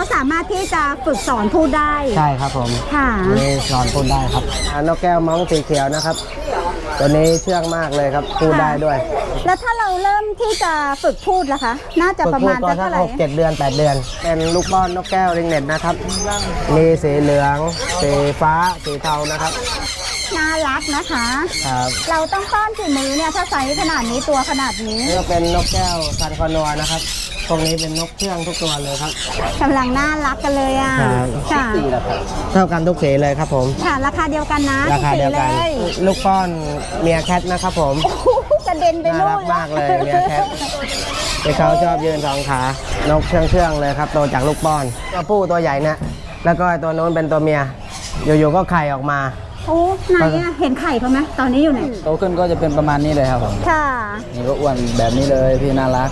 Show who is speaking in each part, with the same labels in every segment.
Speaker 1: เขาสามารถที่จะฝึกสอนพูดได้
Speaker 2: ใช่ครับผม
Speaker 1: ค่ะ
Speaker 2: นี่สอนพูดได้ครับอ่านกแก้วมองสีเขียวนะครับ ตัวนี้เชื่องมากเลยครับ พูดได้ด้วย
Speaker 1: แล้วถ้าเราเริ่มที่จะฝึกพูดล่ะคะ น่าจะประมาณ
Speaker 2: ฝึกพูด
Speaker 1: สัก
Speaker 2: ก็
Speaker 1: เท่าไหร่
Speaker 2: หกเจ็ดเดือนแปดเดือน เป็นลูกป้อนนกแก้วริงเน็ตนะครับ มีสีเหลือง สีฟ้า สีเทานะครับ
Speaker 1: น่ารักนะคะ
Speaker 2: ครับ
Speaker 1: เราต้องป้อนกี่มือเนี่ยถ้าไซส์ขนาดนี้ตัวขนาดนี้
Speaker 2: นี่ก็เป็นนกแก้วซันคอนัวนะครับ พวกนี้เป็นนกเชื่องทุกตัวเลยครับ
Speaker 1: กำลังน่ารักกันเลยอะ
Speaker 2: ครับ
Speaker 1: ค่ะ
Speaker 2: เท่ากันทุกสีเลยครับผม
Speaker 1: ค่ะ ราคาเดียวกันนะ
Speaker 2: ราคาเดียวกัน
Speaker 1: ทุสีล
Speaker 2: ลูกป้อนเมียแคทนะครับผม
Speaker 1: โอ้โหกระเด็นไป
Speaker 2: น่า
Speaker 1: นู่
Speaker 2: รั
Speaker 1: น
Speaker 2: กมากเลยเมียแคทที่เขาชอบยืนสองขานกเชื่องเชื่องๆเลยครับโตจากลูกป้อนตัวผู้ตัวใหญ่นะแล้วก็ตัวนู้นเป็นตัวเมีย อยู่ๆก็ไข่ออกมา
Speaker 1: โอ้ไหนอะเห็นไข่เขาไหมตอนนี้อยู่ไหน
Speaker 3: โตขึ้นก็จะเป็นประมาณนี้เลยครับผม
Speaker 1: ค่ะ
Speaker 3: นี่ก็อ้วนแบบนี้เลยพี่น่ารัก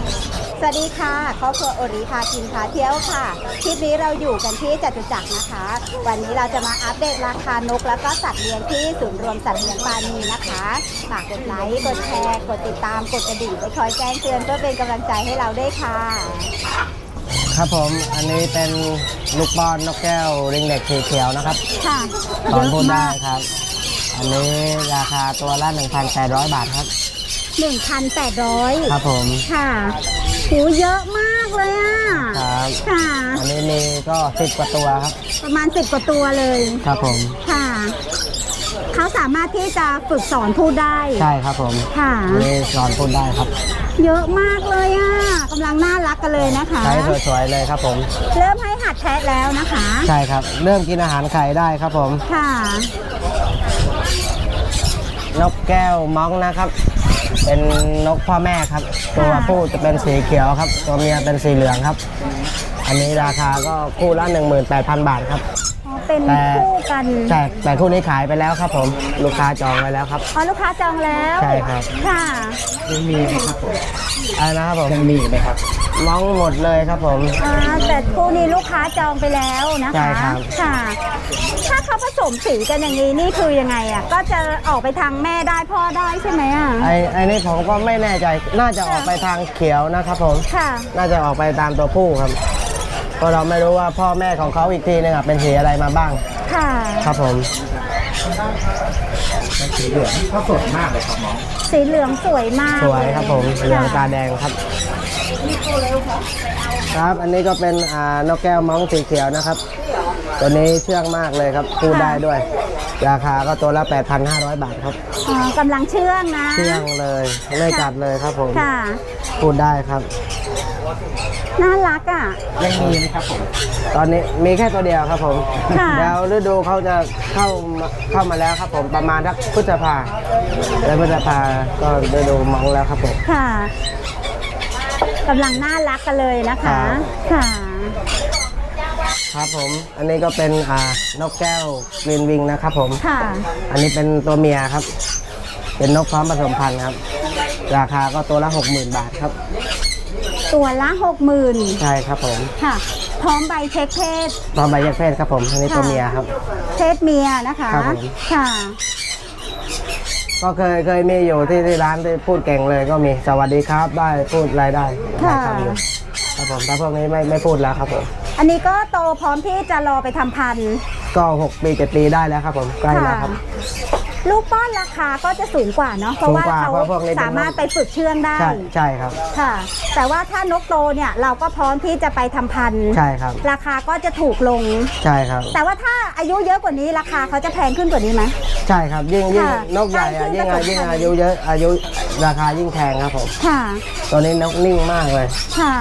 Speaker 1: สวัสดีค่ะครอบครัวโอริพากินพาเที่ยวค่ะคลิปนี้เราอยู่กันที่จตุจักรนะคะ วันนี้เราจะมาอัปเดตราคานก แล้วก็สัตว์เลี้ยงที่ศูนย์รวมสัตว์เลี้ยงปานีนะคะฝากกดไลค์กดแชร์กดติดตามกดกระดิ่งไว้คอยแจ้งเตือนเพื่อเป็นกำลังใจให้เราด้วยค่ะ
Speaker 2: ครับผมอันนี้เป็นลูกป้อนนกแก้วริงเด็กสีเขียวนะครับ
Speaker 1: ค่ะ
Speaker 2: สอนพูดได้
Speaker 1: มาก
Speaker 2: ครับ อันนี้ราคาตัวละ 1,800 บาทครับ
Speaker 1: 1,800
Speaker 2: ครับผม
Speaker 1: ค่ะหูเยอะมากเลยอะ
Speaker 2: ครับ
Speaker 1: ค่ะ
Speaker 2: อันนี้มีก็10กว่าตัวครับ
Speaker 1: ประมาณ10กว่าตัวเลย
Speaker 2: ครับผม
Speaker 1: ค่ะเขาสามารถที่จะฝึกสอนพูดได้
Speaker 2: ใช่ครับผม
Speaker 1: ค่ะ
Speaker 2: นี่สอนพูดได้ครับ
Speaker 1: เยอะมากเลยอะกำลังน่ารักกันเลยนะคะ
Speaker 2: ใช้สวยๆเลยครับผม
Speaker 1: เริ่มให้หัดแทะแล้วนะคะ
Speaker 2: ใช่ครับ เริ่มกินอาหารไข่ได้ครับผม
Speaker 1: ค่ะ
Speaker 2: นกแก้วม้องนะครับ เป็นนกพ่อแม่ครับ ตัวผู้จะเป็นสีเขียวครับ ตัวเมียเป็นสีเหลืองครับ อันนี้ราคาก็คู่ละ 18,000 บาทครับ
Speaker 1: อ๋อเป็น
Speaker 2: แต่
Speaker 1: คู่กัน
Speaker 2: ใช่แต่คู่นี้ขายไปแล้วครับผมลูกค้าจองไว้แล้วครับ
Speaker 1: อ๋อลูกค้าจองแล้ว
Speaker 2: ใช่ครับ
Speaker 1: ค่ะ
Speaker 3: ยังมีไหมครับผม
Speaker 2: อะไรนะครับผม
Speaker 3: ยังมีไหมครับ
Speaker 2: ม้องหมดเลยครับผม
Speaker 1: อ่าแต่คู่นี้ลูกค้าจองไปแล้วนะคะ
Speaker 2: ใช่ครับ
Speaker 1: ค่ะ ถ้าเขาผสมสีกันอย่างนี้นี่คือยังไงอะ ก็จะออกไปทางแม่ได้พ่อได้ใช่ไหมอะ
Speaker 2: ไอ้ไอ้นี่ผมก็ไม่แน่ใจ น่าจะออกไปทางเขียวนะครับผม
Speaker 1: ค่ะ
Speaker 2: น่าจะออกไปตามตัวผู้ครับ เพราะเราไม่รู้ว่าพ่อแม่ของเขาอีกทีนึงอะเป็นสีอะไรมาบ้าง
Speaker 1: ค่ะ
Speaker 2: ครับผม
Speaker 3: สีเหลืองเขาสดมากเลยครับน้อง
Speaker 1: สีเหลืองสวยมาก
Speaker 2: สวยครับผมเหลืองตาแดงครับ ครับ อันนี้ก็เป็นอ่านกแก้วม้องสีเขียวนะครับ ตัวนี้เชื่องมากเลยครับพูดได้ด้วย ราคาก็ตัวละ 8,500 บาทครับ
Speaker 1: อ๋อกำลังเชื่องนะ
Speaker 2: เชื่องเลยไม่กัดเลยครับผม
Speaker 1: ค่ะ
Speaker 2: พูดได้ครับ
Speaker 1: น่ารักอะ
Speaker 3: ยังมีไหมครับผม
Speaker 2: ตอนนี้มีแค่ตัวเดียวครับผม
Speaker 1: ค่ะ
Speaker 2: แล้วฤดูเขาจะเข้ามาเข้ามาแล้วครับผมประมาณทักพฤษภาแล้วพฤษภาก็ฤดูมองแล้วครับผม
Speaker 1: ค่ะ กำลังน่ารักกันเลยนะคะ
Speaker 2: ครับ
Speaker 1: ค่ะ
Speaker 2: ครับผม อันนี้ก็เป็นอ่านกแก้วกรีนวิงนะครับผม
Speaker 1: ค่ะ
Speaker 2: อันนี้เป็นตัวเมียครับ เป็นนกพร้อมผสมพันธุ์ครับ ราคาก็ตัวละ 60,000 บาทครับ
Speaker 1: ตัวละหกหมื่น
Speaker 2: ใช่ครับผม
Speaker 1: ค่ะ พร้อมใบเช็คเพศ
Speaker 2: พร้อมใบแยกเพศครับผม อันนี้ตัวเมียครับ
Speaker 1: เพศเมียนะคะ
Speaker 2: ครับผม
Speaker 1: ค่ะ
Speaker 2: ก็เคยเคยมีอยู่ที่ที่ร้านที่พูดเก่งเลยก็มีสวัสดีครับได้พูดอะไรได้ได้
Speaker 1: ค่ะ
Speaker 2: คำอยู่ครับผมแต่พวกนี้ไม่ไม่พูดแล้วครับผม
Speaker 1: อันนี้ก็โตพร้อมที่จะรอไปทำพันธุ์
Speaker 2: ก็6ปี7ปีได้แล้วครับผมใกล้แล้วครับ
Speaker 1: ลูกป้อนราคาก็จะสูงกว่าเนาะเพราะว่า
Speaker 2: สูงกว่า
Speaker 1: เขา
Speaker 2: เพราะพวกนี้เป็น
Speaker 1: สามารถไปฝึกเชื่องได้
Speaker 2: ใช่ใช่ครับ
Speaker 1: ค่ะ แต่ว่าถ้านกโตเนี่ยเราก็พร้อมที่จะไปทำพันธุ์
Speaker 2: ใช่ครับ
Speaker 1: ราคาก็จะถูกลง
Speaker 2: ใช่ครับ
Speaker 1: แต่ว่าถ้าอายุเยอะกว่านี้ราคาเขาจะแพงขึ้นกว่านี้ไหม
Speaker 2: ใช่ครับ ยิ่งยิ่ง
Speaker 1: ค่ะ
Speaker 2: นกใหญ่อะ
Speaker 1: ใช่
Speaker 2: ยิ่ง
Speaker 1: ซึ่ง
Speaker 2: ยิ่ง
Speaker 1: ผสมพันธุ์
Speaker 2: อายุเยอะอายุราคายิ่งแพงครับผม
Speaker 1: ค่ะ
Speaker 2: ตัวนี้นกนิ่งมากเลย
Speaker 1: ค่ะ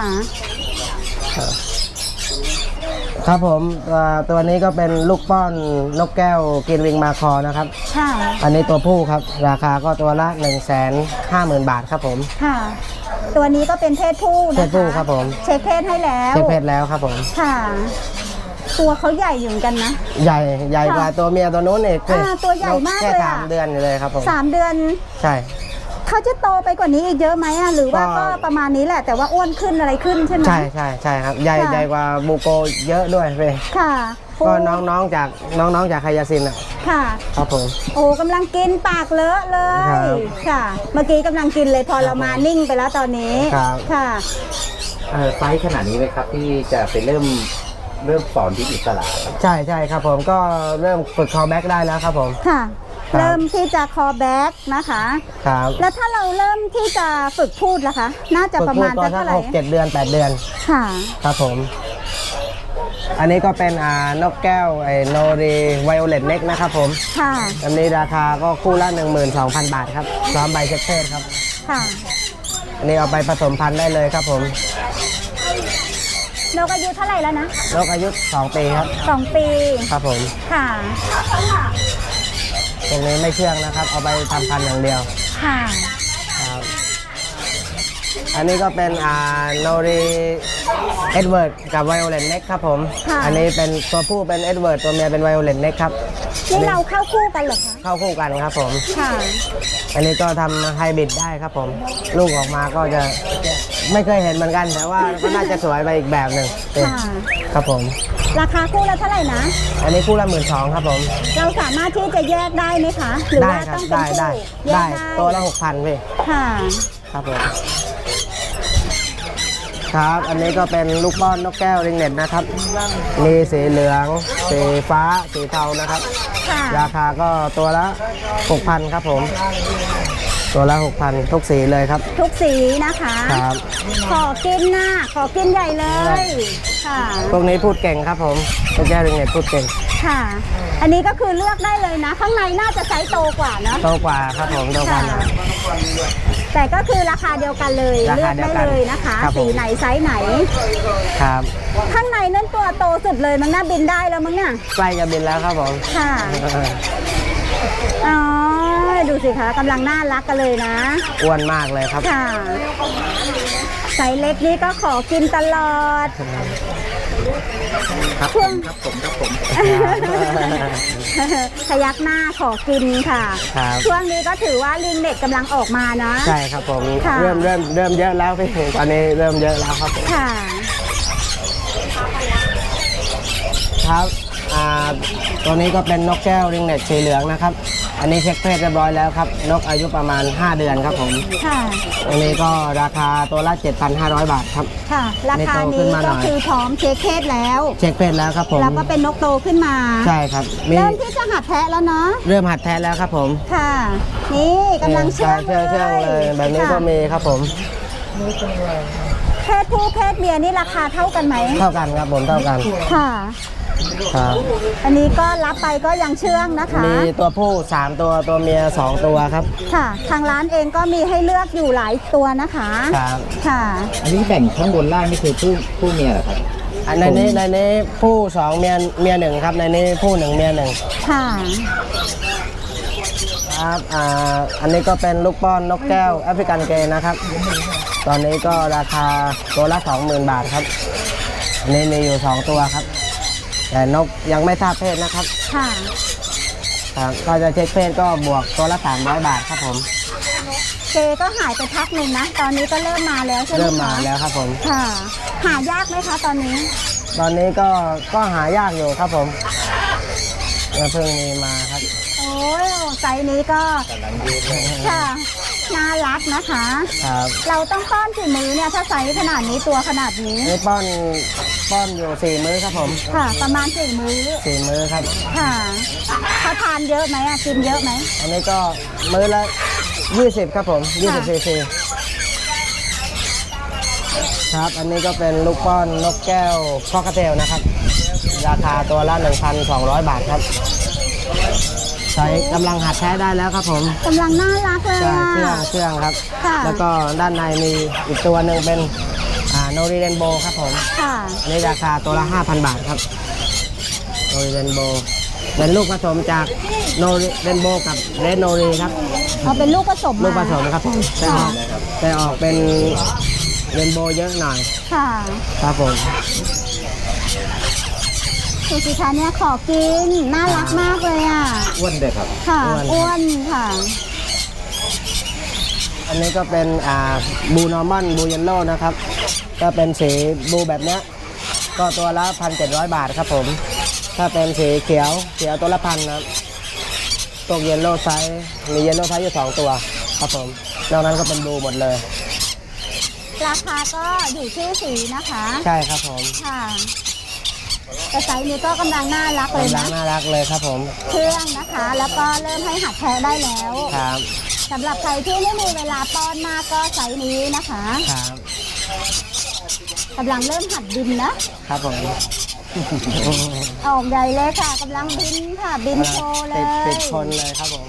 Speaker 2: ครับ ผมเอ่อตัวนี้ก็เป็นลูกป้อนนกแก้วกินวิงมาคอนะครับ
Speaker 1: ค่ะ
Speaker 2: อันนี้ตัวผู้ครับ ราคาก็ตัวละ 1 5 0 0 0 0 บาทครับผม
Speaker 1: ค่ะ ตัวนี้ก็เป็นเพศผู้นะคะ
Speaker 2: เพศผู้ครับผม
Speaker 1: เช็คเพศให้แล้ว
Speaker 2: เช็คเพศแล้วครับผม
Speaker 1: ค่ะ ตัวเขาใหญ่อยู่เหมือนกันนะ
Speaker 2: ใหญ่ใหญ่กว่าตัวเมียตัวนู้นอีก
Speaker 1: อ่าตัวใหญ่มาก
Speaker 2: แค่
Speaker 1: เลยอะ
Speaker 2: สามเดือนอยู่เลยครับผม
Speaker 1: สามเดือน
Speaker 2: ใช่
Speaker 1: เขาจะโตไปกว่านี้อีกเยอะไหมอะหรือว่า
Speaker 2: ก็
Speaker 1: ก็ประมาณนี้แหละ แต่ว่าอ้วนขึ้นอะไรขึ้นใช่ไหม
Speaker 2: ใช่ใช่ใช่ครับใหญ่
Speaker 1: ค่ะ
Speaker 2: ใหญ่กว่าบูโกเยอะด้วยเว้ย
Speaker 1: ค่ะโอ้
Speaker 2: ก็น้องๆจากน้องๆจากไคยาซินอะ
Speaker 1: ค่ะ
Speaker 2: ครับผม
Speaker 1: โอ้กำลังกินปากเลอะเล
Speaker 2: ครั
Speaker 1: ย
Speaker 2: บ
Speaker 1: ค่ะ เมื่อกี้กำลังกินเลยพอเรามานิ่งไปแล้วตอนนี้
Speaker 2: ครับ
Speaker 1: ค่ะ
Speaker 3: เอ่อไซส์ขนาดนี้ไหมครับที่จะไปเริ่มเริ่มสอนที่อิสระครับ
Speaker 2: ใช่ใช่ครับผมก็เริ่มฝึกคอแบ็กได้แล้วครับผม
Speaker 1: ค่ะ
Speaker 2: ครับ
Speaker 1: เริ่มที่จะคอแบ็กนะคะ
Speaker 2: ครับ
Speaker 1: แล้วถ้าเราเริ่มที่จะฝึกพูดล่ะคะ น่าจะ
Speaker 2: ฝึก
Speaker 1: ประ
Speaker 2: พู
Speaker 1: มา
Speaker 2: ด
Speaker 1: ณ
Speaker 2: ก็
Speaker 1: จะ
Speaker 2: สั
Speaker 1: เท่ากไหร่
Speaker 2: หกเจ็ดเดือนแปดเดือน
Speaker 1: ค่ะ
Speaker 2: ครับผม อันนี้ก็เป็นอ่านกแก้วไอโนรีไวโอเลตเน็กนะครับผม
Speaker 1: ค่ะ
Speaker 2: อันนี้ราคาก็คู่ละ 12,000 บาทครับพร้อมใบเช็คเพศครับ
Speaker 1: ค่ะ
Speaker 2: อันนี้เอาไปผสมพันธุ์ได้เลยครับผม
Speaker 1: นกอายุเท่าไหร่แล้วนะ
Speaker 2: นกอายุ 2 ปีครับ
Speaker 1: สองปี
Speaker 2: ครับผม
Speaker 1: ค่ะ
Speaker 2: ตรงนี้ไม่เชื่องนะครับ เอาไปทำพันธุ์อย่างเดียว
Speaker 1: ค่ะ
Speaker 2: ครับอันนี้ก็เป็นอ่าโนรีเอ็ดเวิร์ดกับไวโอเลตเน็กครับผม
Speaker 1: ค่ะ
Speaker 2: อันนี้เป็นตัวผู้เป็นเอ็ดเวิร์ดตัวเมียเป็นไวโอเลตเน็กครับ
Speaker 1: นี่เราเข้าคู่กันเหรอคะ
Speaker 2: เข้าคู่กันครับผม
Speaker 1: ค่ะ
Speaker 2: อันนี้ก็ทำไฮบริดได้ครับผม ลูกออกมาก็จะไม่เคยเห็นเหมือนกัน แต่ว่าก็น่าจะสวยไปอีกแบบหนึ่ง
Speaker 1: ค่ะ
Speaker 2: ครับผม
Speaker 1: ราคาคู่ละเท่าไหร่นะ
Speaker 2: อันนี้คู่ละหมื่นสองครับผม
Speaker 1: เราสามารถที่จะแยกได้ไหมคะหรือ
Speaker 2: ได้
Speaker 1: ว่า
Speaker 2: ครั
Speaker 1: ต้
Speaker 2: บ
Speaker 1: องเป็น
Speaker 2: ได้
Speaker 1: คู่
Speaker 2: ได้
Speaker 1: แย
Speaker 2: ได้
Speaker 1: กได้
Speaker 2: ตัวละหกพันพี่
Speaker 1: ค่ะ
Speaker 2: ครับผม ครับ อันนี้ก็เป็นลูกป้อนนกแก้วริงเน็ตนะครับ มีสีเหลือง สีฟ้า สีเทานะครับ
Speaker 1: ค่ะ
Speaker 2: ราคาก็ตัวละหกพันครับผม ตัวละหกพันทุกสีเลยครับ
Speaker 1: ทุกสีนะคะ
Speaker 2: ครับ
Speaker 1: ขอกินนะขอกินใหญ่เลย ค่ะ
Speaker 2: พวกนี้พูดเก่งครับผมนกแก้วริงเน็ตพูดเก่ง
Speaker 1: ค่ะ อันนี้ก็คือเลือกได้เลยนะ ข้างในน่าจะไซส์โตกว่าเนอะ
Speaker 2: โตกว่าครับผมโตกว่าหน่อย
Speaker 1: แต่ก็คือราคาเดียวกันเลย
Speaker 2: รา
Speaker 1: เลือ
Speaker 2: คากเดี
Speaker 1: ได้
Speaker 2: ยวกัน
Speaker 1: เลยนะคะ
Speaker 2: ครับผม
Speaker 1: สีไหนไซส์ไหน
Speaker 2: ครับ
Speaker 1: ข้างในนั่นตัวโตสุดเลยมันน่าบินได้แล้วมั้งเนี่ย
Speaker 2: ใกล้จะบินแล้วครับผม
Speaker 1: ค่ะ อ๋อ ดูสิคะกำลังน่ารักกันเลยนะ
Speaker 2: อ้วนมากเลยครับ
Speaker 1: ค่ะไซส์เล็กนี่ก็ขอกินตลอด
Speaker 2: ครับ
Speaker 1: ช่วง
Speaker 3: ครับผมครับผม
Speaker 1: พยักหน้าขอกินค่ะ
Speaker 2: ครับ
Speaker 1: ช่วงนี้ก็ถือว่าลิงเน็ตกำลังออกมานะ
Speaker 2: ใช่ครับผม
Speaker 1: ค่ะ
Speaker 2: เริ่มเริ่มเริ่มเยอะแล้วพี่ตอนนี้เริ่มเยอะแล้วครับผม
Speaker 1: ค่ะ
Speaker 2: ครับอ่าตัวนี้ก็เป็นนกแก้วริงเน็ตสีเหลืองนะครับ อันนี้เช็คเพศเรียบร้อยแล้วครับนกอายุประมาณ 5 เดือนครับผม
Speaker 1: ค่ะ
Speaker 2: อันนี้ก็ราคาตัวละ 7,500 บาทครับ
Speaker 1: ค่ะ ราคา
Speaker 2: นี่โตขึ้
Speaker 1: นี้
Speaker 2: นมาหน่
Speaker 1: ก็
Speaker 2: อย
Speaker 1: คือพร้อมเช็คเพศแล้ว
Speaker 2: เช็คเพศแล้วครับผม
Speaker 1: แล้วก็เป็นนกโตขึ้นมา
Speaker 2: ใช่ครับมี
Speaker 1: เริ่มที่จะหัดแทะแล้วเนาะ
Speaker 2: เริ่มหัดแท้แล้วครับผม
Speaker 1: ค่ะ นี่กำลังเชื่อง
Speaker 2: ใช่เชื่องเชื่องเลยแบบนี้ก็
Speaker 1: ค่ะ
Speaker 2: มีครับผม
Speaker 1: เพศผู้เพศเมียนี่ราคาเท่ากันไหม
Speaker 2: เท่ากันครับผมเท่ากัน
Speaker 1: ค่ะ
Speaker 2: ครับ
Speaker 1: อันนี้ก็รับไปก็ยังเชื่องนะคะ
Speaker 2: มีตัวผู้ 3 ตัวตัวเมีย 2 ตัวครับ
Speaker 1: ค่ะ ทางร้านเองก็มีให้เลือกอยู่หลายตัวนะคะ
Speaker 2: ครับ
Speaker 1: ค่ะ
Speaker 3: อันนี้แบ่งข้างบนล่างนี่คือผู้ผู้เมียเหรอครับ
Speaker 2: อันในนี้ในนี้ผู้สองเมียเมียหนึ่งครับในนี้ผู้หนึ่งเมียหนึ่ง
Speaker 1: ค่ะ
Speaker 2: ครับอ่าอันนี้ก็เป็นลูกป้อนนกแก้วแอฟริกันเกย์นะครับ ตอนนี้ก็ราคาตัวละ20,000 บาทครับอันนี้มีอยู่ 2 ตัวครับ แต่นกยังไม่ทราบเพศนะครับ
Speaker 1: ค่ะ
Speaker 2: ครับก็จะเช็คเพศก็บวกตัวละ300 บาทครับผม
Speaker 1: เจก็หายไปพักหนึ่งนะ ตอนนี้ก็เริ่มมาแล้วใช่ไหมคะ
Speaker 2: เริ่มมาแล้วครับผม
Speaker 1: ค่ะ หายากไหมคะตอนนี้
Speaker 2: ตอนนี้ก็ก็หายากอยู่ครับผมเพิ่งมีมาครับ
Speaker 1: โอ้ยไซส์นี้ก็ค่ะ น่ารักนะคะ
Speaker 2: ครับ
Speaker 1: เราต้องป้อนกี่มื้อเนี่ยถ้าไซส์ขนาดนี้ตัวขนาดนี้
Speaker 2: นี่ป้อนป้อนอยู่สี่มื้อครับผม
Speaker 1: ค่ะ ประมาณสี่มื้อ
Speaker 2: สี่มื้อครับ
Speaker 1: ค่ะเขาทานเยอะไหมอะกินเยอะไหม
Speaker 2: อันนี้ก็มื้อละ20ครับผม20ซีซีครับ อันนี้ก็เป็นลูกป้อนนกแก้วคอกเทลนะครับ ราคาตัวละ 1,200 บาทครับ ใช้กำลังหัดใช้ได้แล้วครับผม
Speaker 1: กำลังน่ารักเลย
Speaker 2: ใช่
Speaker 1: อะ
Speaker 2: เชื่องเชื่องครับ
Speaker 1: ค่ะ
Speaker 2: แล้วก็ด้านในมีอีกตัวหนึ่งเป็นอ่าโนริเรนโบครับผม
Speaker 1: ค่ะ
Speaker 2: อันนี้ราคาตัวละ 5,000 บาทครับโนริเรนโบเป็นลูกผสมจากโนริเรนโบกับเรดโนรีครับ
Speaker 1: เอาเป็นลูกผสมมา
Speaker 2: ลูกผสมครับผมแต่ออกแต่ออกเป็นเรนโบว์เยอะหน่อย
Speaker 1: ค่ะ
Speaker 2: ครับผม
Speaker 1: ดูสิคะเนี่ยขอกิน น่ารักมากเลยอะ
Speaker 3: อ้วนเลยครับ
Speaker 1: ค่ะ
Speaker 2: อ้วน
Speaker 1: อ้วนค่ะ
Speaker 2: อันนี้ก็เป็นอ่าบูนอร์มอนบูเยนโลนะครับ ก็เป็นสีบูแบบเนี้ยก็ตัวละพันเจ็ดร้อยบาทครับผม ถ้าเป็นสีเขียวเขียวตัวละพันนะครับตกเยนโลไซส์มีเยนโลไซส์อยู่สองตัวครับผมนอกนั้นก็เป็นบูหมดเลย
Speaker 1: ราคาก็อยู่ที่สีนะคะ
Speaker 2: ใช่ครับผม
Speaker 1: ค่ะ แต่ไซส์นี้ก็กำลังน่ารักเลย
Speaker 2: กำลั
Speaker 1: นะ
Speaker 2: งน่ารักเลยครับผม
Speaker 1: เครื่องนะคะ แล้วก็เริ่มให้หัดแทะได้แล้ว
Speaker 2: ครับ
Speaker 1: สำหรับใครที่ไม่มีเวลาป้อนมากก็ไซส์นี้นะคะ
Speaker 2: ครับ
Speaker 1: กำลังเริ่มหัดบินนะครับ
Speaker 2: ผม
Speaker 1: ออกใหญ่เลยค่ะกำลังบินค่ะบินโชว์เล
Speaker 2: ติด
Speaker 1: ย
Speaker 2: ติดคนเลยครับผม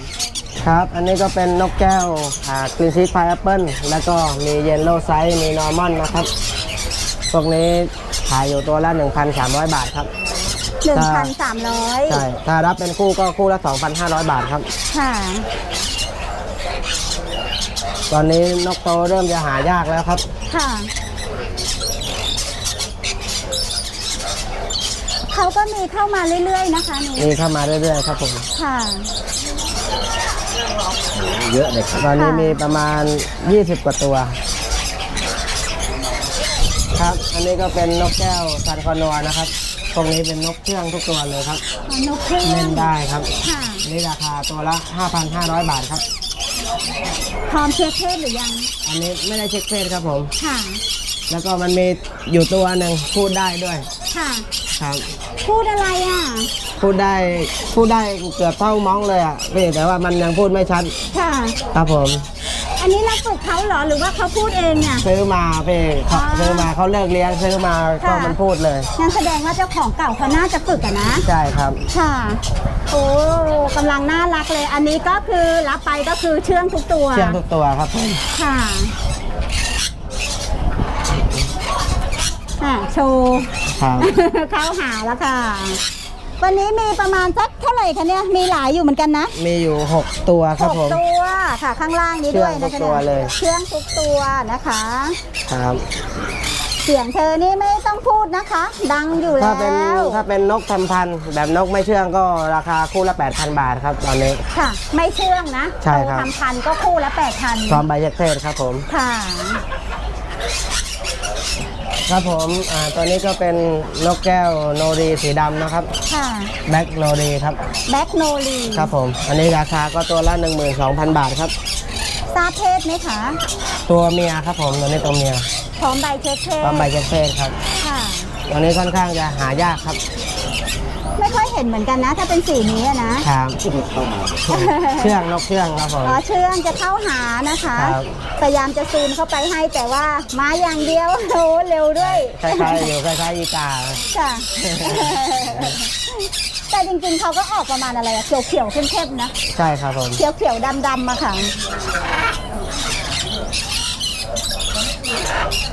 Speaker 2: ครับ อันนี้ก็เป็นนกแก้วอ่ากรีนซีไฟแอปเปิลแล้วก็มีเยลโล่ไซส์ มีนอร์มอนนะครับ พวกนี้ ขายอยู่ตัวละ 1,300 บาทครับ
Speaker 1: หนึ่งพันสามร้อย
Speaker 2: ใช่ ถ้ารับเป็นคู่ก็คู่ละ 2,500 บาทครับ
Speaker 1: ค่ะ
Speaker 2: ตอนนี้นกโตเริ่มจะหายากแล้วครับ
Speaker 1: ค่ะเขาก็มีเข้ามาเรื่อยๆนะคะหนู
Speaker 2: มีเข้ามาเรื่อยๆครับผม
Speaker 1: ค่ะ
Speaker 3: เยอะเลยครับ
Speaker 2: ตอนนี้
Speaker 1: ค่ะ
Speaker 2: มีประมาณ 20 กว่าตัว ครับ อันนี้ก็เป็นนกแก้วซันคอนัวนะครับพวกนี้เป็นนกเครื่องทุกตัวเลยครับ
Speaker 1: อ๋อนกเครื่อง
Speaker 2: เล่นได้ครับ
Speaker 1: ค่ะ
Speaker 2: นี่ราคาตัวละ 5,500 บาทครับ
Speaker 1: พร้อมเช็คเพศหรือยัง
Speaker 2: อันนี้ไม่ได้เช็คเพศครับผม
Speaker 1: ค่ะ
Speaker 2: แล้วก็มันมีอยู่ตัวหนึ่งพูดได้ด้วย
Speaker 1: ค่ะ
Speaker 2: ครับ
Speaker 1: พูดอะไรอะ
Speaker 2: พูดได้พูดได้เกือบเท่ามองเลยอะพี่แต่ว่ามันยังพูดไม่ชัด
Speaker 1: ค่ะ
Speaker 2: ครับผม
Speaker 1: อั นนี้เราฝึกเขาเหรอหรือว่าเขาพูดเองเนี่ย
Speaker 2: ซื้อมาพี่เขา
Speaker 1: อ๋อ
Speaker 2: ซื้อมาเขาเลิกเลี้ยงซื้อมาก็
Speaker 1: ค่ะ
Speaker 2: มันพูดเลย
Speaker 1: งั้นแสดงว่าเจ้าของเก่าเขาน่าจะฝึกอะนะ
Speaker 2: ใช่ครับ
Speaker 1: ค่ะ โอ้กำลังน่ารักเลย อันนี้ก็คือรับไปก็คือเชื่องทุกตัว
Speaker 2: เชื่องทุกตัวครับผม
Speaker 1: ค่ะอะโชว์
Speaker 2: ครับ
Speaker 1: เข้าหาแล้วค่ะ วันนี้มีประมาณสักเท่าไหร่คะเนี่ย มีหลายอยู่เหมือนกันนะ
Speaker 2: มีอยู่ 6 ตัวครับ
Speaker 1: หก
Speaker 2: ผม
Speaker 1: ตัวค่ะข้างล่างนี้ด้วยนะคะ
Speaker 2: เชื่องทุกตัวเลย
Speaker 1: เชื่องทุกตัวนะคะ
Speaker 2: ครับ
Speaker 1: เสียงเธอนี่ไม่ต้องพูดนะคะ ดังอยู่แล้
Speaker 2: ถ้าเป็น
Speaker 1: ว
Speaker 2: ถ้าเป็นนกทำพันธุ์แบบนกไม่เชื่องก็ราคาคู่ละ 8,000 บาทครับตอนนี้
Speaker 1: ค่ะ ไม่เชื่องนะ
Speaker 2: ใช่ครับ
Speaker 1: โตทำพันก็คู่ละแปดพัน
Speaker 2: พร้อมใบเช็คเพศครับผม
Speaker 1: ค่ะ
Speaker 2: ครับผมอ่าตัวนี้ก็เป็นนกแก้วโนรีสีดำนะครับ
Speaker 1: ค่ะ
Speaker 2: แบ็กโนรีครับ
Speaker 1: แบ็กโนลี
Speaker 2: ครับผมอันนี้ราคาก็ตัวละ 12,000 บาทครับ
Speaker 1: ทราบเพศไหมคะ
Speaker 2: ตัวเมียครับผมตัวนี้ตัวเมีย
Speaker 1: พร้อมใบเช็คเพศ
Speaker 2: พร้อมใบเช็คเพศครับ
Speaker 1: ค่ะ
Speaker 2: ตัวนี้ค่อนข้างจะหายากครับ
Speaker 1: ไม่ค่อยเห็นเหมือนกันนะ ถ้าเป็นสีนี้อะนะ
Speaker 2: ครับ
Speaker 3: เข้ามา
Speaker 2: เชื่องนกเชื่องครับผม
Speaker 1: อ๋อเชื่องจะเข้าหานะคะ
Speaker 2: ครับ
Speaker 1: พยายามจะซูมเข้าไปให้แต่ว่ามาอย่างเดียวโอ้เร็วด้วย
Speaker 2: คล้ายๆอยู่คล้ายๆอีกา
Speaker 1: ค่ะ แต่จริงๆเขาก็ออกประมาณอะไรอะเขียวๆเข้มๆนะ
Speaker 2: ใช่ครับผม
Speaker 1: เขียวๆดำๆอะค่ะ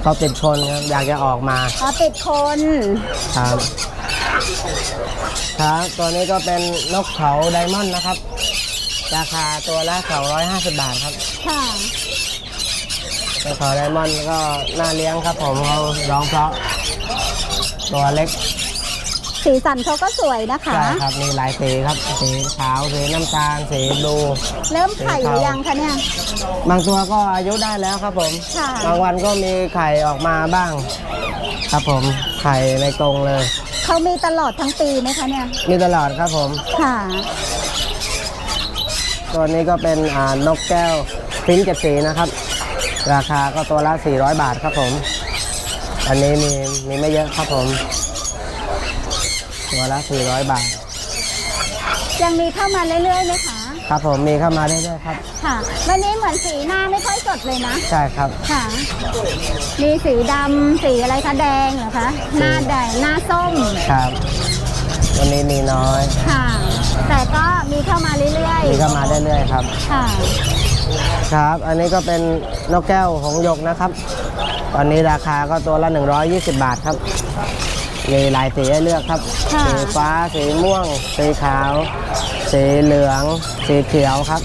Speaker 2: เขาติดคนครับอยากจะออกมา
Speaker 1: อ๋อติดคน
Speaker 2: ครับ ครับตัวนี้ก็เป็นนกเขาไดมอนด์นะครับ ราคาตัวละ 250 บาทครับ
Speaker 1: ค่ะ
Speaker 2: นกเขาไดมอนด์ก็น่าเลี้ยงครับผมเขาร้องเพราะตัวเล็ก
Speaker 1: สีสันเขาก็สวยนะคะ
Speaker 2: ใช่ครับมีหลายสีครับสีขาวสีน้ำตาลสีบลู
Speaker 1: เริ่มไข่หรือยังคะเนี่ย
Speaker 2: บางตัวก็อายุได้แล้วครับผม
Speaker 1: ค่ะ
Speaker 2: บางวันก็มีไข่ออกมาบ้าง ครับผมไข่ในกรงเลย
Speaker 1: เขามีตลอดทั้งปีไหมคะเนี่ย
Speaker 2: มีตลอดครับผม
Speaker 1: ค่ะ
Speaker 2: ตัวนี้ก็เป็นอ่านกแก้วพิงค์เจ็ดสีนะครับ ราคาก็ตัวละ 400 บาทครับผม อันนี้มีมีไม่เยอะครับผม ตัวละ 400 บาท
Speaker 1: ยังมีเข้ามาเรื่อยๆไหมคะ
Speaker 2: ครับผมมีเข้ามาเรื่อยๆครับ
Speaker 1: ค่ะ วันนี้เหมือนสีหน้าไม่ค่อยสดเลยนะ
Speaker 2: ใช่ครับ
Speaker 1: ค่ะ มีสีดำสีอะไรคะแดงเหรอคะ หน้าแดงหน้าส้ม
Speaker 2: ครับ วันนี้มีน้อย
Speaker 1: ค่ะ แต่ก็มีเข้ามาเรื่อย
Speaker 2: มีเข้ามาเรื่อยๆครับ
Speaker 1: ๆ ค่ะ
Speaker 2: ครับ อันนี้ก็เป็นนกแก้วหงส์หยกนะครับ ตอนนี้ราคาก็ตัวละ 120 บาทครับ มีหลายสีให้เลือกครับ
Speaker 1: ค่ะ
Speaker 2: สีฟ้า สีม่วง สีขาว สีเหลือง สีเขียวครับ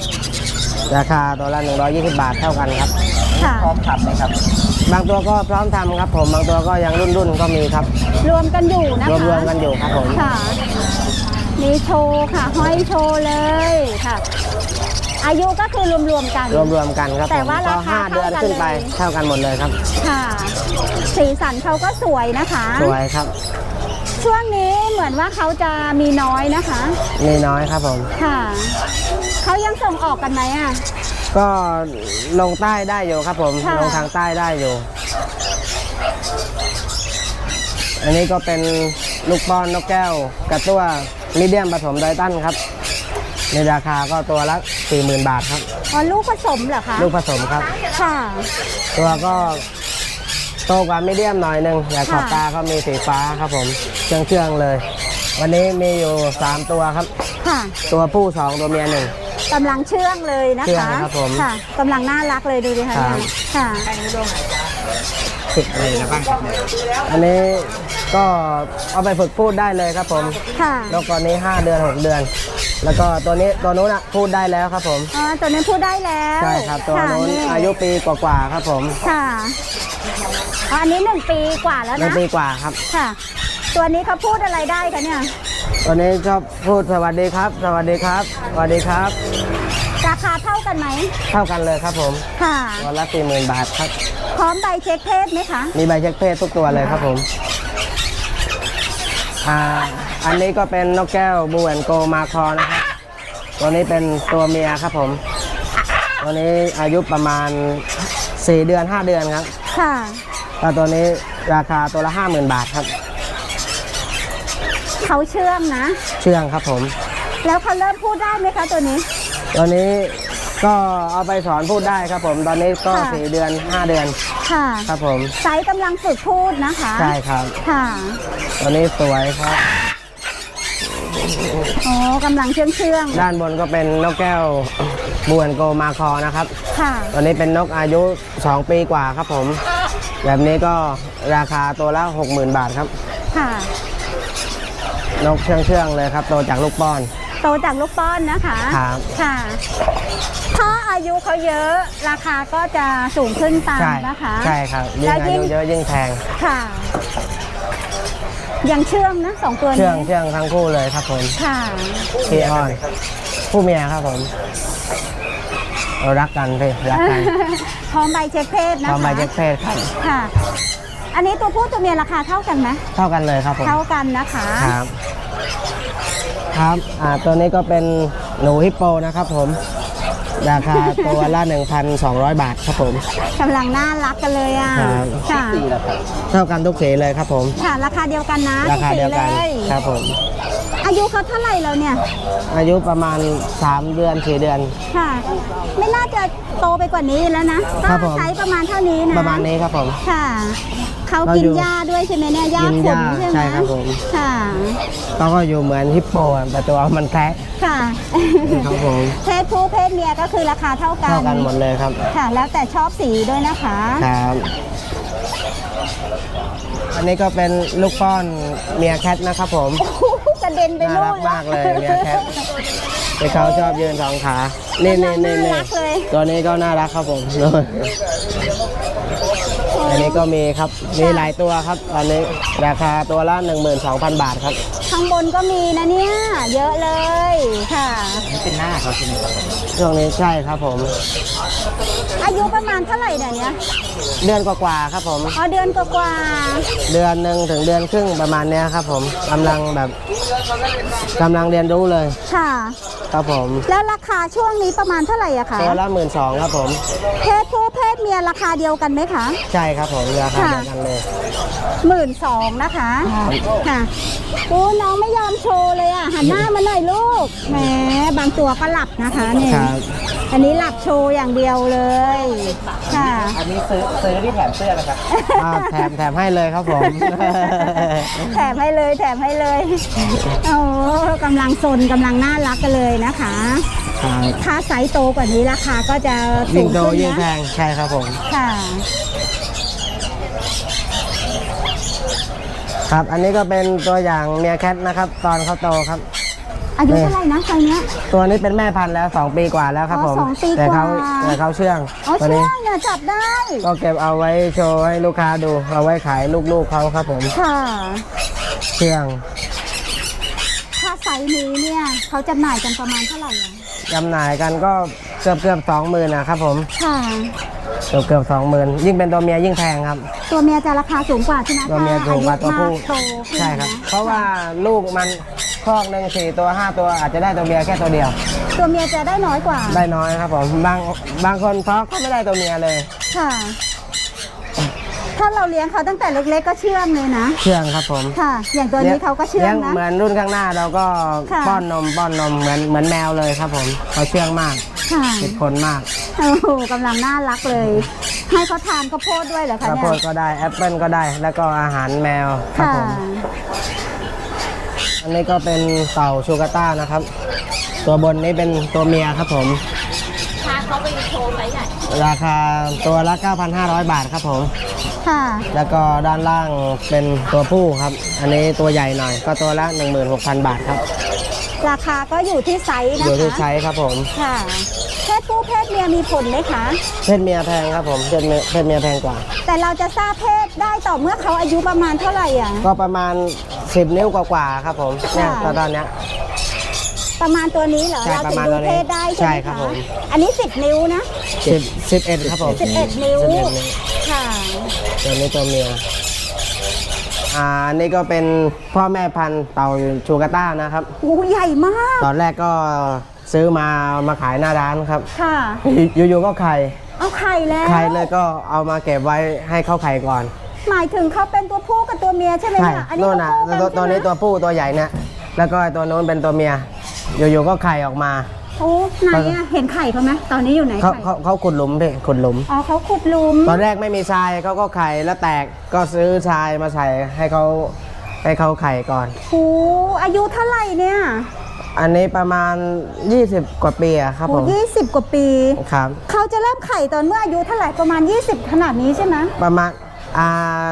Speaker 2: ราคาตัวละ 120 บาทเท่ากันครับ
Speaker 1: ค่ะ
Speaker 3: พร้อมทำไหมครับ
Speaker 2: บางตัวก็พร้อมทำครับ ผมบางตัวก็ยังรุ่นๆก็มีครับ
Speaker 1: รวมกันอยู่นะคะ
Speaker 2: รวมๆกันอยู่ครับผม
Speaker 1: ค่ะ มีโชว์ค่ะ ห้อยโชว์เลยค่ะ อายุก็คือรวมๆกัน
Speaker 2: รวมๆกันครับ
Speaker 1: แต่
Speaker 2: ผม
Speaker 1: ว่า
Speaker 2: ก็
Speaker 1: ราคา
Speaker 2: 5เดือน
Speaker 1: เท่ากัน
Speaker 2: ขึ้นไป
Speaker 1: เลย
Speaker 2: เท่ากันหมดเลยครับ
Speaker 1: ค่ะ สีสันเขาก็สวยนะคะ
Speaker 2: สวยครับ
Speaker 1: ช่วงนี้เหมือนว่าเขาจะมีน้อยนะคะ
Speaker 2: มีน้อยครับผม
Speaker 1: ค่ะ เขายังส่งออกกันไหมอะ
Speaker 2: ก็ลงใต้ได้อยู่ครับผม
Speaker 1: ค่ะ
Speaker 2: ลงทางใต้ได้อยู่ อันนี้ก็เป็นลูกป้อนนกแก้วกระตัวมีเดียมผสมไดตันครับ ในราคาก็ตัวละ 40,000 บาทครับ
Speaker 1: อ๋อลูกผสมเหรอคะ
Speaker 2: ลูกผสมครับ
Speaker 1: ค่ะ
Speaker 2: ตัวก็โตกว่ามีเดียมหน่อยหนึ่งแต่ขอบ
Speaker 1: ค่ะ
Speaker 2: ตาเขามีสีฟ้าครับผมเชื่องเชื่องๆเลย วันนี้มีอยู่ 3 ตัวครับ
Speaker 1: ค่ะ
Speaker 2: ตัวผู้ 2 ตัวเมียหนึ่ง
Speaker 1: กำลังเชื่องเลยนะ
Speaker 2: เชื่อง
Speaker 1: คะ
Speaker 2: ครับผม
Speaker 1: ค่ะกำลังน่ารักเลยดูดิคะ
Speaker 2: ครับ
Speaker 1: เนี่ยค่ะ
Speaker 3: ฝึกอะไรนะบ้างครับเนี่ย
Speaker 2: อันนี้ก็เอาไปฝึกพูดได้เลยครับผม
Speaker 1: ค่ะ
Speaker 2: นกตัวนี้ 5 เดือน 6 เดือน แล้วก็ตัวนี้ตัวนู้นอะพูดได้แล้วครับผม
Speaker 1: อ๋อตัวนี้พูดได้แล้ว
Speaker 2: ใช่ครับ ตัว
Speaker 1: ค่ะ
Speaker 2: นู้น
Speaker 1: นี่
Speaker 2: อายุปีกว่าๆครับผม
Speaker 1: ค่ะอ๋ออันนี้หนึ่งปีกว่าแล้ว
Speaker 2: หนึ่
Speaker 1: นะ
Speaker 2: งปีกว่าครับ
Speaker 1: ค่ะ ตัวนี้เขาพูดอะไรได้คะเนี่ย
Speaker 2: ตัวนี้ชอบพูดสวัสดีครับ สวัสดีครับ สวัสดีครับ
Speaker 1: ราคาเท่ากันไหม
Speaker 2: เท่ากันเลยครับผม
Speaker 1: ค่ะ
Speaker 2: วันละสี่หมื่นบาทครับ
Speaker 1: พร้อมใบเช็คเพศไหมคะ
Speaker 2: มีใบเช็คเพศทุกตัวเลยครับผมอ่า อันนี้ก็เป็นนกแก้วบูแอนโกมาคอนะครับ ตัวนี้เป็นตัวเมียครับผม ตัวนี้อายุประมาณ 4 เดือน 5 เดือนครับ
Speaker 1: ค่ะ
Speaker 2: ถ้าตัวนี้ราคาตัวละ 50,000 บาทครับ
Speaker 1: เขาเชื่องนะ
Speaker 2: เชื่องครับผม
Speaker 1: แล้วเขาเริ่มพูดได้ไหมคะตัวนี้
Speaker 2: ตัวนี้ก็เอาไปสอนพูดได้ครับผม ตอนนี้ก็
Speaker 1: ค่ะ
Speaker 2: 4เดือน5เดือน
Speaker 1: ค่ะ
Speaker 2: ครับผม
Speaker 1: ไซส์กำลังฝึกพูดนะคะ
Speaker 2: ใช่ครับ
Speaker 1: ค่ะ
Speaker 2: ตัวนี้สวยครับ
Speaker 1: อ๋อกำลังเชื่องเชื่องๆ
Speaker 2: ด้านบนก็เป็นนกแก้วบูแอนโกมาคอนะครับ
Speaker 1: ค่ะ
Speaker 2: ตัวนี้เป็นนกอายุ 2 ปีกว่าครับผม แบบนี้ก็ราคาตัวละ 60,000 บาทครับ
Speaker 1: ค่ะ
Speaker 2: นกเชื่องเชื่องๆเลยครับ โตจากลูกป้อน
Speaker 1: โตจากลูกป้อนนะคะ
Speaker 2: ครับ
Speaker 1: ค่ะ ถ้าอายุเขาเยอะราคาก็จะสูงขึ้นตาม
Speaker 2: ใช่
Speaker 1: นะคะ
Speaker 2: ใช่ครับยิ่ง
Speaker 1: แล้ว
Speaker 2: อา
Speaker 1: ยิ่ง
Speaker 2: ยุเยอะยิ่งแพง
Speaker 1: ค่ะ ยังเชื่องนะสองตัวนี้
Speaker 2: เชื่องเชื่องทั้งคู่เลยครับผม
Speaker 1: ค่ะ
Speaker 2: พี่ออนผู้เมียครับผมเรารักกันพี่รักกัน
Speaker 1: พร้อมใบเช็คเพศนะคะ
Speaker 2: ทำใบเช็คเพศครับ
Speaker 1: ค่ะ อันนี้ตัวผู้ตัวเมียราคาเท่ากันไหม
Speaker 2: เท่ากันเลยครับผม
Speaker 1: เท่ากันนะคะ
Speaker 2: ครับ ครับอ่าตัวนี้ก็เป็นหนูฮิปโปนะครับผม ราคาตัวละ 1,200 บาทครับผม
Speaker 1: กำลังน่ารักกันเลยอะ
Speaker 2: ครับ
Speaker 1: ค่ะ
Speaker 3: ปีแล้วครับ
Speaker 2: เท่ากันทุกสีเลยครับผม
Speaker 1: ค่ะ ราคาเดียวกันนะ
Speaker 2: ราคาเดียวกัน
Speaker 1: ทุสีล
Speaker 2: ครับผม
Speaker 1: อายุเขาเท่าไหร่แล้วเนี่ย
Speaker 2: อายุประมาณ 3 เดือน4เดือน
Speaker 1: ค่ะ ไม่น่าจะโตไปกว่านี้แล้วนะ
Speaker 2: ครั
Speaker 1: ก็
Speaker 2: บผม
Speaker 1: ใช้ประมาณเท่านี้นะ
Speaker 2: ประมาณนี้ครับผม
Speaker 1: ค่ะ เขา
Speaker 2: เรา
Speaker 1: กิน
Speaker 2: อยู่
Speaker 1: หญ้าด้วยใช่ไหมเนี่ยหญ้า
Speaker 2: กิน
Speaker 1: ข
Speaker 2: หญ้าน
Speaker 1: ใช่ไหม
Speaker 2: ใช่ครับผม
Speaker 1: ค่ะ
Speaker 2: เขาก็อยู่เหมือนฮิปโปอะแต่ตัวมันแคระ
Speaker 1: ค่ะ
Speaker 2: ครับผม
Speaker 1: เพศผู้เพศเมียก็คือราคาเท่ากัน
Speaker 2: เท่ากันหมดเลยครับ
Speaker 1: ค่ะ แล้วแต่ชอบสีด้วยนะคะ
Speaker 2: ครับอันนี้ก็เป็นลูกป้อนเมียแคทนะครับผม
Speaker 1: กระเด็นไป
Speaker 2: น่า
Speaker 1: นู่
Speaker 2: รั
Speaker 1: น
Speaker 2: กมากเลยเมียแคทที่เขาชอบยืนสองขา นี่นี่นี่
Speaker 1: น่า
Speaker 2: นี่
Speaker 1: รักเลย
Speaker 2: ตัวนี้ก็น่ารักครับผม อันนี้ก็มีครับ มีหลายตัวครับ ตอนนี้ราคาตัวละ 12,000 บาทครับ
Speaker 1: ข้างบนก็มีนะเนี่ย เยอะเลยค่ะ
Speaker 3: นี่เป็นหน้าเขาใช่ไหมครับ
Speaker 2: ช่วงนี้ใช่ครับผม
Speaker 1: อายุประมาณเท่าไหร่เนี่ยเนี่ย
Speaker 2: เดือนกว่าๆครับผม
Speaker 1: อ๋อเดือนกว่า
Speaker 2: เดือนหนึ่งถึงเดือนครึ่งประมาณเนี้ยครับผมกำลังแบบกำลังเรียนรู้เลย
Speaker 1: ๆค่ะ
Speaker 2: ครับผม
Speaker 1: แล้วราคาช่วงนี้ประมาณเท่าไหร่อะคะ
Speaker 2: ตัวละหมื่นสองครับผม
Speaker 1: เพศผู้เพศเมียราคาเดียวกันไหมคะ
Speaker 2: ใช่ครับผมราคา
Speaker 1: ค่ะ
Speaker 2: เดียวกันเลย
Speaker 1: หมื่นสองนะคะค่ะโอ้น้องไม่ยอมโชว์เลยอะหันหน้ามาหน่อยลูกแหมบางตัวก็หลับนะคะเนี่ย
Speaker 2: ครับ
Speaker 1: อันนี้หลับโชว์อย่างเดียวเลย ค่ะ
Speaker 3: อันนี้ซื้อซื้อที่แถมเสื้อนะครับ
Speaker 2: อ่าแถมแถมให้เลยครับผม
Speaker 1: แถมให้เลยแถมให้เลย โอ้กำลังซนกำลังน่ารักกันเลยนะคะ
Speaker 2: ครับ
Speaker 1: ถ้าไซส์โตกว่านี้ราคาก็จะสู
Speaker 2: ยิ่ง
Speaker 1: ง
Speaker 2: โต
Speaker 1: ขึ้น
Speaker 2: ยิ่งแพ
Speaker 1: นะ
Speaker 2: งใช่ครับผม
Speaker 1: ค่ะ
Speaker 2: ครับ อันนี้ก็เป็นตัวอย่างเมียแคทนะครับ ตอนเขาโตครับ
Speaker 1: อายุเท่าไหร่นะไซส์เนี้ย
Speaker 2: ตัวนี้เป็นแม่พันธุ์แล้ว2ปีกว่าแล้วครับ
Speaker 1: อ๋อ
Speaker 2: ผม
Speaker 1: สองปี
Speaker 2: แต่เขา
Speaker 1: กว่า
Speaker 2: แต่เขาเชื่อง
Speaker 1: อ๋อ
Speaker 2: ตัว
Speaker 1: เชื่
Speaker 2: นี้
Speaker 1: องเนี่ยจับได้
Speaker 2: ก็เก็บเอาไว้โชว์ให้ลูกค้าดูเอาไว้ขายลูกๆเขาครับผม
Speaker 1: ค่ะ
Speaker 2: เชื่อง
Speaker 1: ถ้าไซส์นี้เนี่ยเขาจำหน่ายกันประมาณเท่าไหร่อะ
Speaker 2: จำหน่ายกันก็เกือบเกือบสองหมื่นนะครับผม
Speaker 1: ค่ะ
Speaker 2: เกือบเกือบสองหมื่นยิ่งเป็นตัวเมียยิ่งแพงครับ
Speaker 1: ตัวเมียจะราคาสูงกว่าใช่ไหม
Speaker 2: ตัวเมียสูงกว่าตัวผู้
Speaker 1: ถ้าอายุมากโตขึ้น
Speaker 2: ใช่ครับ
Speaker 1: นะ
Speaker 2: เพราะว่าลูกมัน คอกหนึ่งสี่ตัวห้าตัวอาจจะได้ตัวเมียแค่ตัวเดียว
Speaker 1: ตัวเมียจะได้น้อยกว่า
Speaker 2: ได้น้อยครับผมบางบางคนเพราะเขาไม่ได้ตัวเมียเลย
Speaker 1: ค่ะ ถ้าเราเลี้ยงเขาตั้งแต่เล็ก ๆ ก็เชื่องเลยนะ
Speaker 2: เชื่องครับผม
Speaker 1: ค่ะ อย่างตัวนี้เขาก็เชื่อ
Speaker 2: ลี้
Speaker 1: ง
Speaker 2: ย
Speaker 1: นะ
Speaker 2: เหมือนรุ่นข้างหน้าเราก็
Speaker 1: ค่ะ
Speaker 2: ป้อนนมป้อนนมเหมือนเหมือนแมวเลยครับผมเขาเชื่องมาก
Speaker 1: ค่ะ
Speaker 2: ติดคนมาก
Speaker 1: โอ้โหกำลังน่ารักเลย ให้เขาทานข้าวโพดด้วยเหรอคะ
Speaker 2: ข้าว
Speaker 1: เนี่
Speaker 2: โพ
Speaker 1: ย
Speaker 2: ดก็ได้แอปเปิลก็ได้ แล้วก็อาหารแมวครับ
Speaker 1: ค่ะ
Speaker 2: ผม อันนี้ก็เป็นเต่าชูกาต้านะครับ ตัวบนนี้เป็นตัวเมียครับผมพาเขาไปโชว์ไซส์ใหญ่ราคาตัวละ 9,500 บาทครับผม
Speaker 1: ค่ะ
Speaker 2: แล้วก็ด้านล่างเป็นตัวผู้ครับ อันนี้ตัวใหญ่หน่อย ก็ตัวละ 16,000 บาทครับ
Speaker 1: ราคาก็อยู่ที่ไซส์นะ
Speaker 2: อยู่ที่
Speaker 1: คะ
Speaker 2: ไซส์ครับผม
Speaker 1: ค่ะ เพศผู้เพศเมียมีผลไหมคะ
Speaker 2: เพศเมียแพงครับผม เพศเมียเพศเมียแพงกว่า
Speaker 1: แต่เราจะทราบเพศได้ต่อเมื่อเขาอายุประมาณเท่าไหร่อะ
Speaker 2: ก็ประมาณ 10นิ้วกว่าๆครับผมเนี่ย
Speaker 1: ค่ะ
Speaker 2: ตอนเนี้ย
Speaker 1: ประมาณตัวนี้เหรอ
Speaker 2: ใช่
Speaker 1: เรา
Speaker 2: ประ
Speaker 1: ถึง
Speaker 2: มาณ
Speaker 1: ดู
Speaker 2: ตัวนี้
Speaker 1: เพศได้
Speaker 2: ใช่
Speaker 1: ใช่ไหม
Speaker 2: ครับ
Speaker 1: คะ
Speaker 2: ผม
Speaker 1: อันนี้ 10 นิ้วนะ
Speaker 2: 10 11ครับผม
Speaker 1: 11 นิ้ว
Speaker 2: 11นิ้ว
Speaker 1: ค่ะ
Speaker 2: ตัวนี้ตัวเมีย อ่าอันนี่ก็เป็นพ่อแม่พันธุ์เต่าชูกาต้านะครับ
Speaker 1: โอ้ใหญ่มาก
Speaker 2: ตอนแรกก็ซื้อมามาขายหน้าร้านครับ
Speaker 1: ค่ะ
Speaker 2: อยู่ๆก็ไข่
Speaker 1: เอาไข่แล้ว
Speaker 2: ไข่เลยก็เอามาเก็บไว้ให้เข้าไข่ก่อน
Speaker 1: หมายถึงเขาเป็นตัวผู้กับตัวเมียใช่ไหม
Speaker 2: ใช่
Speaker 1: คะอันนี้
Speaker 2: โน่
Speaker 1: ตั
Speaker 2: น
Speaker 1: ว
Speaker 2: นะ
Speaker 1: ผู้กัน
Speaker 2: ตัวตัวนี้
Speaker 1: ใช่ไหม
Speaker 2: ตัวผู้ตัวใหญ่เนี่ยแล้วก็ไอ้ตัวโน้นเป็นตัวเมียอยู่ๆก็ไข่ออกมา
Speaker 1: โอ้ไหนอะเห็นไข่เขาไหมตอนนี้อยู่ไหน
Speaker 2: เขา
Speaker 1: ไข่
Speaker 2: เขาเขาขุดหลุมพี่ขุดหลุม
Speaker 1: อ๋อเขาขุดหลุม
Speaker 2: ตอนแรกไม่มีทรายเขาก็ไข่แล้วแตกก็ซื้อทรายมาใส่ให้เขาให้เขาไข่ก่อน
Speaker 1: โอ้อายุเท่าไหร่เนี่ย
Speaker 2: อันนี้ประมาณ 20 กว่าปีอะครับผ
Speaker 1: โอ้
Speaker 2: ม
Speaker 1: ยี่สิบกว่าปี
Speaker 2: ครับ
Speaker 1: เขาจะเริ่มไข่ตอนเมื่ออายุเท่าไหร่ประมาณ 20 ขนาดนี้ใช่ไหม
Speaker 2: ประมาณ อ่า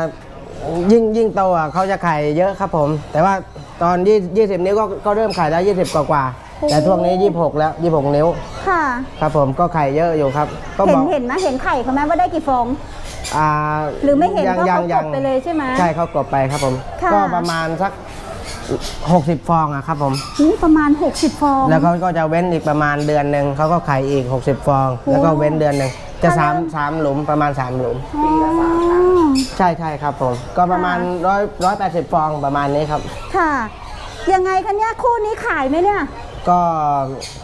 Speaker 2: ยิ่งยิ่งโตอะเขาจะไข่เยอะครับผม แต่ว่าตอน20 20นิ้วก็ก็เริ่มไข่แล้ว20กว่ากว่าๆแต่ช่วงนี้26แล้ว26นิ้ว
Speaker 1: ค่ะ
Speaker 2: ครับผมก็ไข่เยอะอยู่ครับ ก็
Speaker 1: เห็
Speaker 2: บ
Speaker 1: น
Speaker 2: อก
Speaker 1: เห็นไหมเห็นไข่เขาไหมว่าได้กี่ฟอง
Speaker 2: อ่า
Speaker 1: หรือไม่เห็น
Speaker 2: ยัง
Speaker 1: เพราะ
Speaker 2: ยัง
Speaker 1: เขาก
Speaker 2: ยั
Speaker 1: ดไปเลยใช่ไหม
Speaker 2: ใช่เขากดไปครับผม
Speaker 1: ค่ะ
Speaker 2: ก็ประมาณสัก 60 ฟองอะครับผม
Speaker 1: นี่ประมาณ 60 ฟอง
Speaker 2: แล้วเขาก็จะเว้นอีกประมาณเดือนหนึ่งเขาก็ไข่อีก 60 ฟอง แล้วก็เว้นเดือนหนึ่ง จะสามสามหลุมประมาณ3หลุม
Speaker 1: อ๋อ
Speaker 2: ใช่ใช่ครับผม ก็ประมาณร้อยร้อยแปดสิบฟองประมาณนี้ครับ
Speaker 1: ค่ะ ยังไงคะเนี่ยคู่นี้ขายไหมเนี่ย
Speaker 2: ก็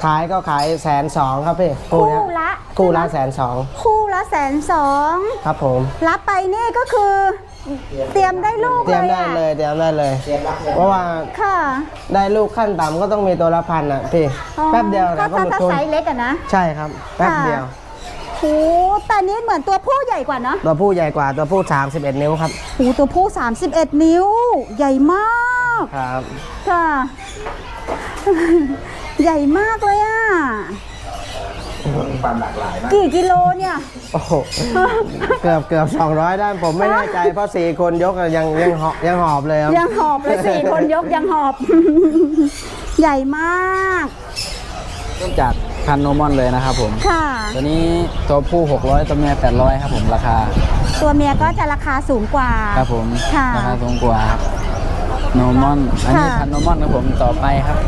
Speaker 2: ขายก็ขายแสนสองครับพี่
Speaker 1: คู่
Speaker 2: เนี้ย
Speaker 1: ละ
Speaker 2: คู่ละแสนสอง
Speaker 1: คู่ละแสนสอง
Speaker 2: ครับผม
Speaker 1: รับไปนี่ก็คือเตรียมได้ลูก
Speaker 2: เตรียมได้
Speaker 1: อะ
Speaker 2: เลยเตรียมได้เลย เพราะว่า
Speaker 1: ค่ะ
Speaker 2: ได้ลูกขั้นต่ำก็ต้องมีตัวละพันอะพี่
Speaker 1: อ๋อ
Speaker 2: แป๊บเดียว
Speaker 1: ถ้า
Speaker 2: นะก็
Speaker 1: ถ้า
Speaker 2: หมด
Speaker 1: ถ้า
Speaker 2: ทุน
Speaker 1: ไซส์เล็กอะนะ
Speaker 2: ใช่ครับ แป๊บเดียว
Speaker 1: โหแต่นี้เหมือนตัวผู้ใหญ่กว่าเนาะ
Speaker 2: ตัวผู้ใหญ่กว่าตัวผู้ 31 นิ้วครับ
Speaker 1: โหตัวผู้ 31 นิ้ว ใหญ่มาก
Speaker 2: ครับ
Speaker 1: ค่ะ ใหญ่มากเลยอะ
Speaker 3: ความหลากหลายมาก
Speaker 1: กี่กิโลเนี่ย
Speaker 2: โอ้โหเกือบเกือบ200 ได้ผมไม่แน่ใจเพราะสี่คนยกอะยังยังหอบยังหอบเลยครับ
Speaker 1: ยังหอบเลยสี่คนยกยังหอบ ใหญ่มาก
Speaker 4: เริ่มจาก พันโนมอนเลยนะครับผม
Speaker 1: ค่ะ
Speaker 4: ตัวนี้ตัวผู้ 600 ตัวเมีย800 ครับผมราคา
Speaker 1: ตัวเมียก็จะราคาสูงกว่า
Speaker 4: ครับผม
Speaker 1: ค่ะ
Speaker 4: ราคาสูงกว่า โนมอน อันนี้
Speaker 1: ค่ะ
Speaker 4: พันโนมอนครับผมต่อไปครับ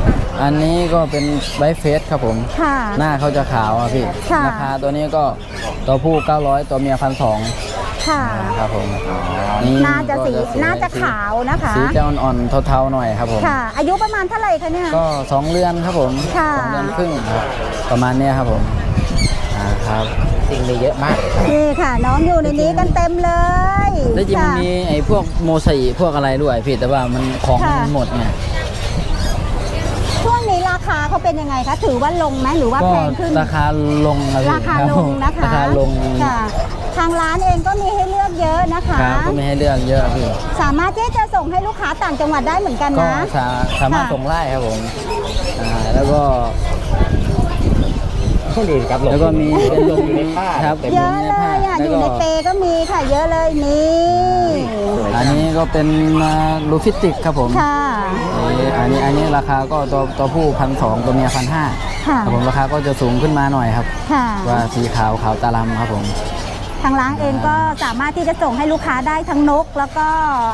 Speaker 4: อันนี้ก็เป็นไบเฟสครับผม
Speaker 1: ค่ะ
Speaker 4: หน้าเขาจะขาวอะพี่
Speaker 1: ค่ะ
Speaker 4: ราคาตัวนี้ก็ตัวผู้ 900 ตัวเมียพันสอง
Speaker 1: ค่ะ
Speaker 4: ครับผมนี่
Speaker 1: น่าจะสี
Speaker 4: ก็วย
Speaker 1: น่าจะขาวนะคะ
Speaker 4: สีจะอ่อนๆเทาๆหน่อยครับผม
Speaker 1: ค่ะ อายุประมาณเท่าไหร่คะเนี่ย
Speaker 4: ก็ 2 เดือนครับผม
Speaker 1: ค่ะ
Speaker 4: สองเดือนครึ่งครับประมาณเนี้ยครับผมอ่า ครับ
Speaker 2: สิ่งมีเยอะมาก
Speaker 1: นี่ค่ะ น้องอยู่ในนี้กันเต็มเลย
Speaker 4: แล้วจริงมัน
Speaker 1: ค่ะ
Speaker 4: มีไอ้พวกโมไซค์พวกอะไรด้วยพี่แต่ว่ามันของ
Speaker 1: ค่ะ
Speaker 4: มันหมดไง
Speaker 1: ช่วงนี้ราคาเขาเป็นยังไงคะ ถือว่าลงไหมหรือว่า
Speaker 4: ก็
Speaker 1: แพงขึ้น
Speaker 4: ราคาลงนะพี่
Speaker 1: ราคา
Speaker 4: รับ
Speaker 1: ลงนะคะ
Speaker 4: ราคาลง
Speaker 1: ค่ะ ทางร้านเองก็มีให้เลือกเยอะนะคะ
Speaker 4: ครับก็ไม่ให้เลือกเยอะพี่
Speaker 1: สามารถที่จะส่งให้ลูกค้าต่างจังหวัดได้เหมือนกัน
Speaker 4: ก็
Speaker 1: นะ
Speaker 4: สาสามารถ
Speaker 1: ค่ะ
Speaker 4: ส่งไล่ครับผมอ่าแล้วก็
Speaker 3: คนอื่นครับ
Speaker 4: แล้วก็มีเป็นลง
Speaker 3: อยู่ในผ้า
Speaker 4: ครับ
Speaker 1: เยอะเลยอะ
Speaker 4: แล้
Speaker 1: อ
Speaker 4: ว
Speaker 1: ยู่
Speaker 4: ก็
Speaker 1: ในเปก็มีค่ะ เยอะเลยนี่
Speaker 4: อันนี้ก็เป็นลูฟิติกครับผม
Speaker 1: ค่ะ
Speaker 4: อันนี้อันนี้ราคาก็ตัวตัวผู้พันสองตัวเมียพันห้า
Speaker 1: ค่ะ
Speaker 4: ครับผมราคาก็จะสูงขึ้นมาหน่อยครับ
Speaker 1: ค่ะ
Speaker 4: ว่าสีขาวขาวตาลำครับผม
Speaker 1: ทางร้านเองก็สามารถที่จะส่งให้ลูกค้าได้ทั้งนก แล้วก็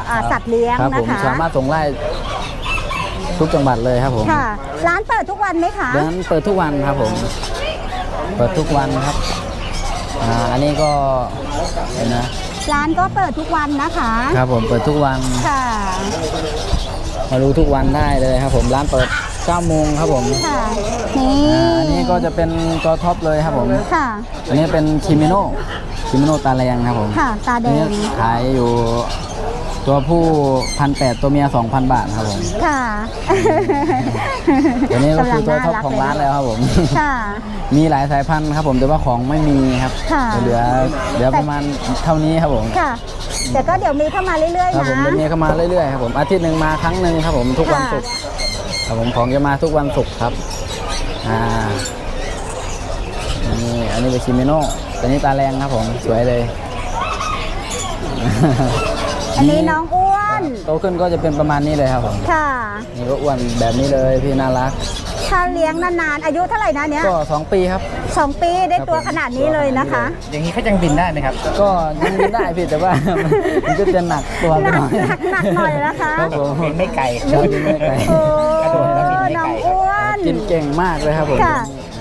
Speaker 1: อ่าสัตว์เลี้ยง
Speaker 4: ครับ
Speaker 1: นะ
Speaker 4: ผม
Speaker 1: คะ
Speaker 4: สามารถส่งไล่ทุกจังหวัดเลยครับผม
Speaker 1: ค่ะ ร้านเปิดทุกวันไหมคะ
Speaker 4: ดังนั้นเปิดทุกวันครับผม เปิดทุกวันครับอ่าอันนี้ก็เห็นนะ
Speaker 1: ร้านก็เปิดทุกวันนะคะ
Speaker 4: ครับผมเปิดทุกวัน
Speaker 1: ค่ะ
Speaker 4: มาดูทุกวันได้เลยครับ ผมร้านเปิด9โมงครับผม
Speaker 1: ค่ะนี่
Speaker 4: อ่าอันนี้ก็จะเป็นตัวท็อปเลยครับผม
Speaker 1: ค่ะ
Speaker 4: อันนี้เป็นคิมิโนชิมิโนตาแรงครับผม
Speaker 1: ค่ะตาแด
Speaker 4: อัน
Speaker 1: ง
Speaker 4: นี้ขายอยู่ ตัวผู้พันแปดตัวเมียสองพันบาทครับผม
Speaker 1: ค่ะ
Speaker 4: ตัวนี้ก็คือตัวท็อป
Speaker 1: กำลัง
Speaker 4: ของร้าน
Speaker 1: น่
Speaker 4: แล้วครับผม
Speaker 1: ค่ะ
Speaker 4: มีหลายสายพันธุ์ครับผมแต่ว่าของไม่มีครับ
Speaker 1: ค่ะ
Speaker 4: เหลือเหลือประมาณเท่านี้ครับผม
Speaker 1: ค่ะเดี๋ยวก็เดี๋ยวมีเข้ามาเรื่อย
Speaker 4: ค
Speaker 1: ๆ
Speaker 4: รับ
Speaker 1: นะ
Speaker 4: ผมจะมีเข้ามาเรื่อยๆครับผมอาทิตย์หนึ่งมาครั้งหนึ่งครับผมทุกวัน
Speaker 1: ค่ะ
Speaker 4: ศุกร์ครับผมของจะมาทุกวันศุกร์ครับอ่านี่อันนี้เป็นชิมิโน่ตัวนี้ตาแรงครับผมสวยเลย
Speaker 1: อันนี้น้องอ้วน
Speaker 4: โตขึ้นก็จะเป็นประมาณนี้เลยครับผม
Speaker 1: ค่ะ
Speaker 4: นี่ก็อ้วนแบบนี้เลยพี่น่ารัก
Speaker 1: ถ้าเลี้ยงนานๆ อายุเท่าไหร่นะเนี้ย
Speaker 4: ก็2ปีครับ
Speaker 1: สองปีได้
Speaker 4: ครับ
Speaker 1: ตัว
Speaker 4: ผม
Speaker 1: ขนาดนี้เลยนะคะ
Speaker 3: อย่างนี้เขายังบินได้ไหมครับ
Speaker 4: ก็ยังบินได้พี่แต่ว่ามันก็จะหนักตัว
Speaker 1: ห
Speaker 4: ไป
Speaker 1: นั
Speaker 4: ห
Speaker 1: ก
Speaker 4: น่อย
Speaker 1: หนักหนักหน่อยนะคะ
Speaker 4: ครับผม
Speaker 3: บินไม่ไกล
Speaker 4: ครับบินไม่ไกล
Speaker 1: โอ้
Speaker 3: กระโดดแล้วบินไม่ไกล
Speaker 1: น้องอ้วน
Speaker 4: กินเก่งมากเลยครับผม
Speaker 1: ค่ะ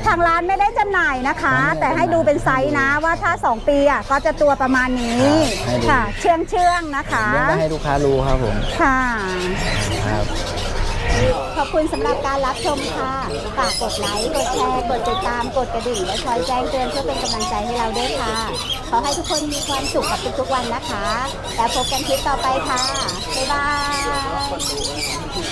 Speaker 1: ทางร้านไม่ได้จำหน่ายนะคะ แต่ให้ดูเป็นไซส์นะว่าถ้า 2 ปีอะก็จะตัวประมาณนี้
Speaker 4: ครับให้ดู
Speaker 1: ค่ะ เชื่องเชื่องๆนะคะ
Speaker 4: เลี้ยงไว้ให้ลูกค้ารู้ครับผม
Speaker 1: ค่ะ
Speaker 4: ครับ
Speaker 1: ขอบคุณสำหรับการรับชมค่ะ ฝากกดไลค์ กดแชร์ กดติดตาม กดกระดิ่ง และคอยแจ้งเตือนเพื่อเป็นกำลังใจให้เราด้วยค่ะ ขอให้ทุกคนมีความสุขกับทุกๆวันนะคะ แล้วพบกันคลิปต่อไปค่ะ บ๊ายบาย